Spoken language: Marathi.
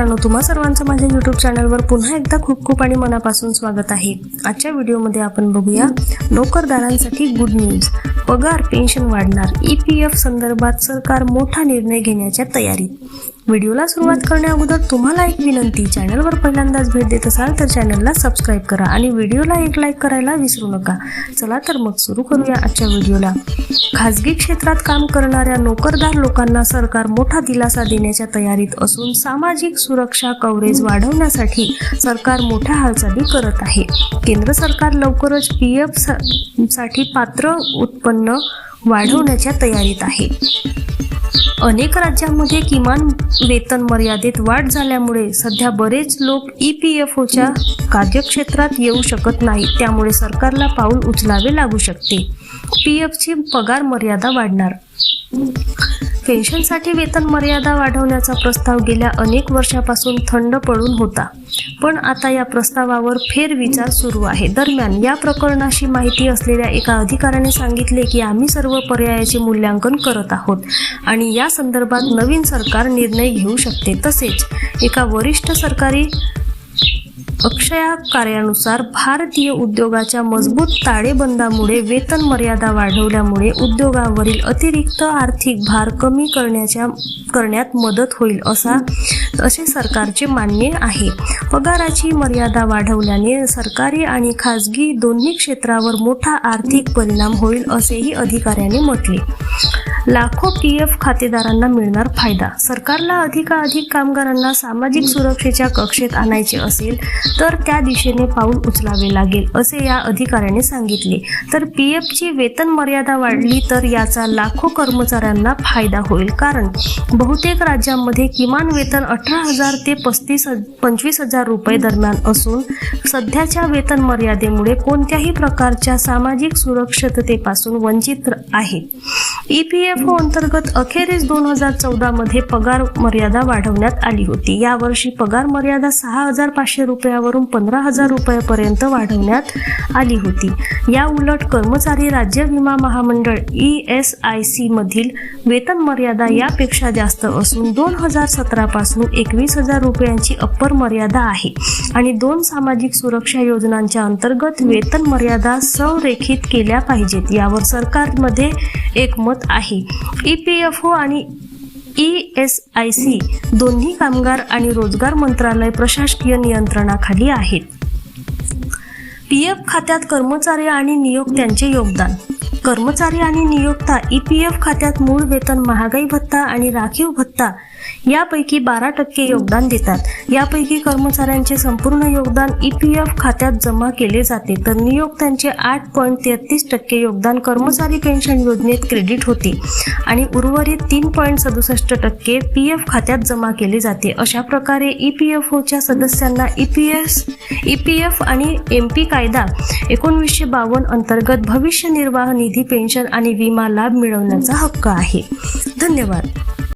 मित्रांनो तुम्हा सर्वांचं माझ्या युट्यूब चॅनलवर पुन्हा एकदा खूप खूप आणि मनापासून स्वागत आहे. आजच्या व्हिडिओमध्ये आपण बघूया नोकरदारांसाठी गुड न्यूज पगार पेन्शन वाढणार ई पी एफ संदर्भात सरकार मोठा निर्णय घेण्याच्या तयारीत व्हिडिओला सुरुवात करण्याअगोदर तुम्हाला एक विनंती. चॅनलवर पहिल्यांदाच भेट देत असाल तर चॅनलला सबस्क्राईब करा आणि व्हिडिओला एक लाईक करायला विसरू नका. चला तर मग सुरू करूया आजच्या व्हिडिओला. खाजगी क्षेत्रात काम करणाऱ्या नोकरदार लोकांना सरकार मोठा दिलासा देण्याच्या तयारीत असून सामाजिक सुरक्षा कव्हरेज वाढवण्यासाठी सरकार मोठ्या हालचाली करत आहे. केंद्र सरकार लवकरच पी एफसाठी पात्र उत्पन्न वाढवण्याच्या तयारीत आहे. अनेक राज्यांमध्ये किमान वेतन मर्यादेत वाढ झाल्यामुळे सध्या बरेच लोक ई पी एफ ओच्या कार्यक्षेत्रात येऊ शकत नाही. त्यामुळे सरकारला पाऊल उचलावे लागू शकते. पी एफची पगार मर्यादा वाढणार. पेन्शनसाठी वेतन मर्यादा वाढवण्याचा प्रस्ताव गेल्या अनेक वर्षापासून थंड पडून होता. पण आता या प्रस्तावावर फेरविचार सुरू आहे. दरम्यान या प्रकरणाशी माहिती असलेल्या एका अधिकाऱ्याने सांगितले की आम्ही सर्व पर्यायाचे मूल्यांकन करत आहोत आणि या संदर्भात नवीन सरकार निर्णय घेऊ शकते. तसेच एका वरिष्ठ सरकारी अक्षया कार्यानुसार भारतीय उद्योगाच्या मजबूत ताळेबंदामुळे वेतन मर्यादा वाढवल्यामुळे उद्योगावरील अतिरिक्त आर्थिक भार कमी करण्याच्या करण्यात मदत होईल असा असे सरकारचे मान्य आहे. पगाराची मर्यादा वाढवल्याने सरकारी आणि खाजगी दोन्ही क्षेत्रावर मोठा आर्थिक परिणाम होईल असेही अधिकाऱ्याने म्हटले. लाखो पी एफ खातेदारांना मिळणार फायदा. सरकारला अधिकाधिक कामगारांना सामाजिक सुरक्षेच्या कक्षेत आणायचे असेल तर त्या दिशेने पाऊल उचलावे लागेल असे या अधिकाऱ्याने सांगितले. तर पी एफची वेतन मर्यादा वाढली तर याचा लाखो कर्मचाऱ्यांना फायदा होईल. कारण बहुतेक राज्यांमध्ये किमान वेतन अठरा हजार ते पस्तीस पंचवीस हजार रुपये दरम्यान असून सध्याच्या वेतन मर्यादेमुळे कोणत्याही प्रकारच्या सामाजिक सुरक्षिततेपासून वंचित आहे. ई पी एफ ओ अंतर्गत अखेरीस दोन हजार चौदा मध्ये पगार मर्यादा वाढवण्यात आली होती. यावर्षी पगार मर्यादा सहा हजार पाचशे रुपयावरून पंधरा हजार रुपयापर्यंत वाढवण्यात आली होती. या उलट कर्मचारी राज्य विमा महामंडळ ई एस आय सी मधील वेतन मर्यादा यापेक्षा जास्त असून दोन हजार सतरा पासून एकवीस हजार रुपयांची अप्पर मर्यादा आहे. आणि दोन सामाजिक सुरक्षा योजनांच्या अंतर्गत वेतन मर्यादा संरेखित केल्या पाहिजेत. यावर सरकारमध्ये एकमत आहे. ई पी एफ ओ आणि ई एस आय सी दोन्ही कामगार आणि रोजगार मंत्रालय प्रशासकीय नियंत्रणाखाली आहेत. पी एफ खात्यात कर्मचारी आणि नियोक्त्यांचे योगदान. कर्मचारी आणि नियोक्ता ई पी एफ खात्यात मूळ वेतन महागाई भत्ता आणि राखीव भत्ता यापैकी बारा टक्के योगदान देतात. यापैकी कर्मचाऱ्यांचे संपूर्ण योगदान ई पी एफ खात्यात जमा केले जाते. तर नियोक्त्यांचे आठ पॉईंट तेहतीस टक्के योगदान कर्मचारी पेन्शन योजनेत क्रेडिट होते. आणि उर्वरित तीन पॉईंट सदुसष्ट टक्के पी एफ खात्यात जमा केले जाते. अशा प्रकारे ई पी एफ ओच्या सदस्यांना E P S E P F आणि एम पी कायदा एकोणवीसशे बावन्न अंतर्गत भविष्य निर्वाह निधी पेन्शन आणि विमा लाभ मिळवण्याचा हक्क आहे. धन्यवाद.